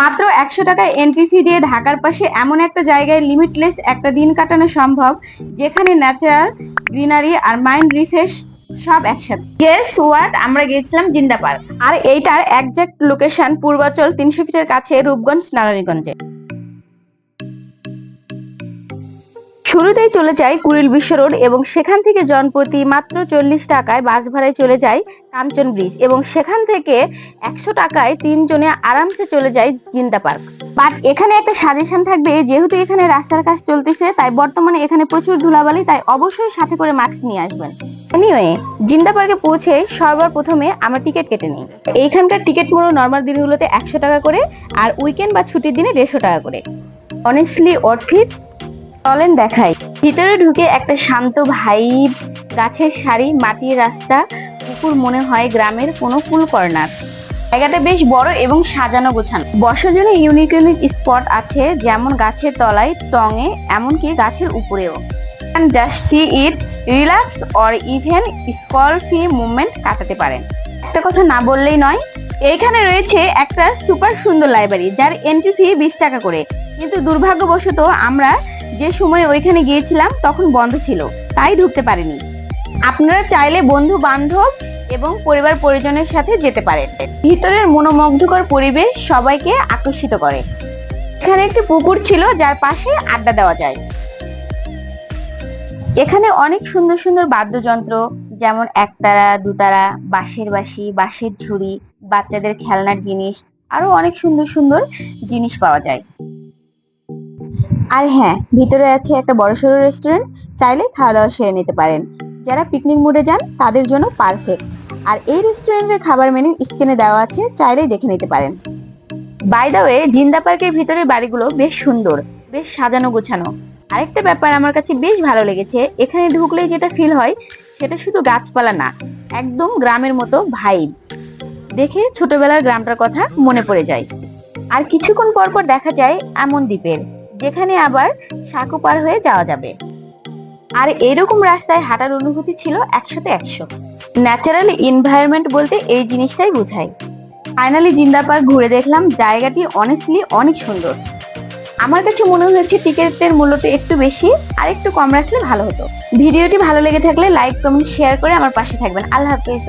মাত্র একশো টাকায় এন্ট্রি ফি দিয়ে ঢাকার পাশে এমন একটা জায়গায় লিমিটলেস একটা দিন কাটানো সম্ভব, যেখানে ন্যাচারাল গ্রিনারি আর মাইন্ড রিফ্রেশ সব একসাথে। গেস ওয়াট আমরা গিয়েছিলাম জিন্দা পার্ক। আর এইটার একজ্যাক্ট লোকেশন পূর্বাচল তিনশো ফিটের কাছে রূপগঞ্জ, নারায়ণগঞ্জে। শুরুতেই চলে যায় কুড়িল বিশ্ব রোড এবং সেখান থেকে জনপ্রতি মাত্র চল্লিশ টাকায় বাস ভাড়ায় চলে যায় কাঞ্চন ব্রিজ এবং সেখান থেকে একশো টাকায় তিনজনে আরামসে চলে যায় জিন্দা পার্ক। বাট এখানে একটা সাজেশন থাকবে, যেহেতু এখানে রাস্তার কাজ চলতেছে, তাই বর্তমানে এখানে প্রচুর ধুলাবালি, তাই অবশ্যই সাথে করে মাস্ক নিয়ে আসবেন। এনিওয়ে জিন্দা পার্কে পৌঁছে সর্বপ্রথমে প্রথমে আমরা টিকিট কেটে নিই। এইখানকার টিকিট মূল্য নর্মাল দিনগুলোতে একশো টাকা করে, আর উইকেন্ড বা ছুটির দিনে দেড়শো টাকা করে। অনেস্টলি অর্থিত চলেন দেখাই। ভিতরে ঢুকে একটা শান্ত ভাইব গাছের সারি, মাটির রাস্তা, পুকুর মনে হয় গ্রামের কোনো ফুল কর্নার। জায়গাটা বেশ বড় এবং সাজানো গোছানো। বসার জন্য ইউনিক ইউনিক স্পট আছে, যেমন গাছের তলায়, টঙে, এমনকি গাছের উপরেও। Just see it relax or even scroll movement কাটাতে পারেন। একটা কথা না বললেই নয়, এইখানে রয়েছে একটা সুপার সুন্দর লাইব্রেরি যার এন্ট্রি ফি বিশ টাকা করে। কিন্তু দুর্ভাগ্যবশত আমরা যে সময় ওইখানে গিয়েছিলাম তখন বন্ধ ছিল, তাই ঢুকতে পারিনি। আপনারা চাইলে বন্ধু বান্ধব এবং পরিবার পরিজনের সাথে যেতে পারেন। ভিতরের মনোমুগ্ধকর পরিবেশ সবাইকে আকর্ষিত করে। এখানে একটি পুকুর ছিল, যার পাশে আড্ডা দেওয়া যায়। এখানে অনেক সুন্দর সুন্দর বাদ্যযন্ত্র, যেমন একতারা, দুতারা, বাঁশের বাঁশি, বাঁশের ঝুড়ি, বাচ্চাদের খেলনার জিনিস আরও অনেক সুন্দর সুন্দর জিনিস পাওয়া যায়। আর হ্যাঁ ভিতরে আছে একটা বড়সড় রেস্টুরেন্ট চাইলে খাওয়া দাওয়া সেরে নিতে পারেন। যারা পিকনিক মুডে যান, তাদের জন্য পারফেক্ট আর এই রেস্টুরেন্টের খাবার মেনু স্ক্রিনে দেওয়া আছে, চাইলেই দেখে নিতে পারেন। বাই দা ওয়ে জিন্দা পার্কের ভিতরে বাড়িগুলো বেশ সুন্দর, বেশ সাজানো গোছানো। আরেকটা ব্যাপার আমার কাছে বেশ ভালো লেগেছে, এখানে ঢুকলেই যেটা ফিল হয়, সেটা শুধু গাছপালা না, একদম গ্রামের মতো ভাইব দেখে ছোটবেলার গ্রামটার কথা মনে পড়ে যায়। আর কিছুক্ষণ পর পর দেখা যায় এমন দ্বীপের। যেখানে আবার সাঁকো পার হয়ে যাওয়া যাবে। আর এরকম রাস্তায় হাঁটার অনুভূতি ছিল একশোতে একশো। ন্যাচারাল এনভায়রনমেন্ট বলতে এই জিনিসটাই বোঝায়। ফাইনালি জিন্দা পার্ক ঘুরে দেখলাম জায়গাটি অনেস্টলি অনেক সুন্দর। আমার কাছে মনে হয়েছে টিকিটের মূল্যটা একটু বেশি আর একটু কম রাখলে ভালো হতো। ভিডিওটি ভালো লেগে থাকলে লাইক কমেন্ট শেয়ার করে আমার পাশে থাকবেন। আল্লাহ হাফেজ।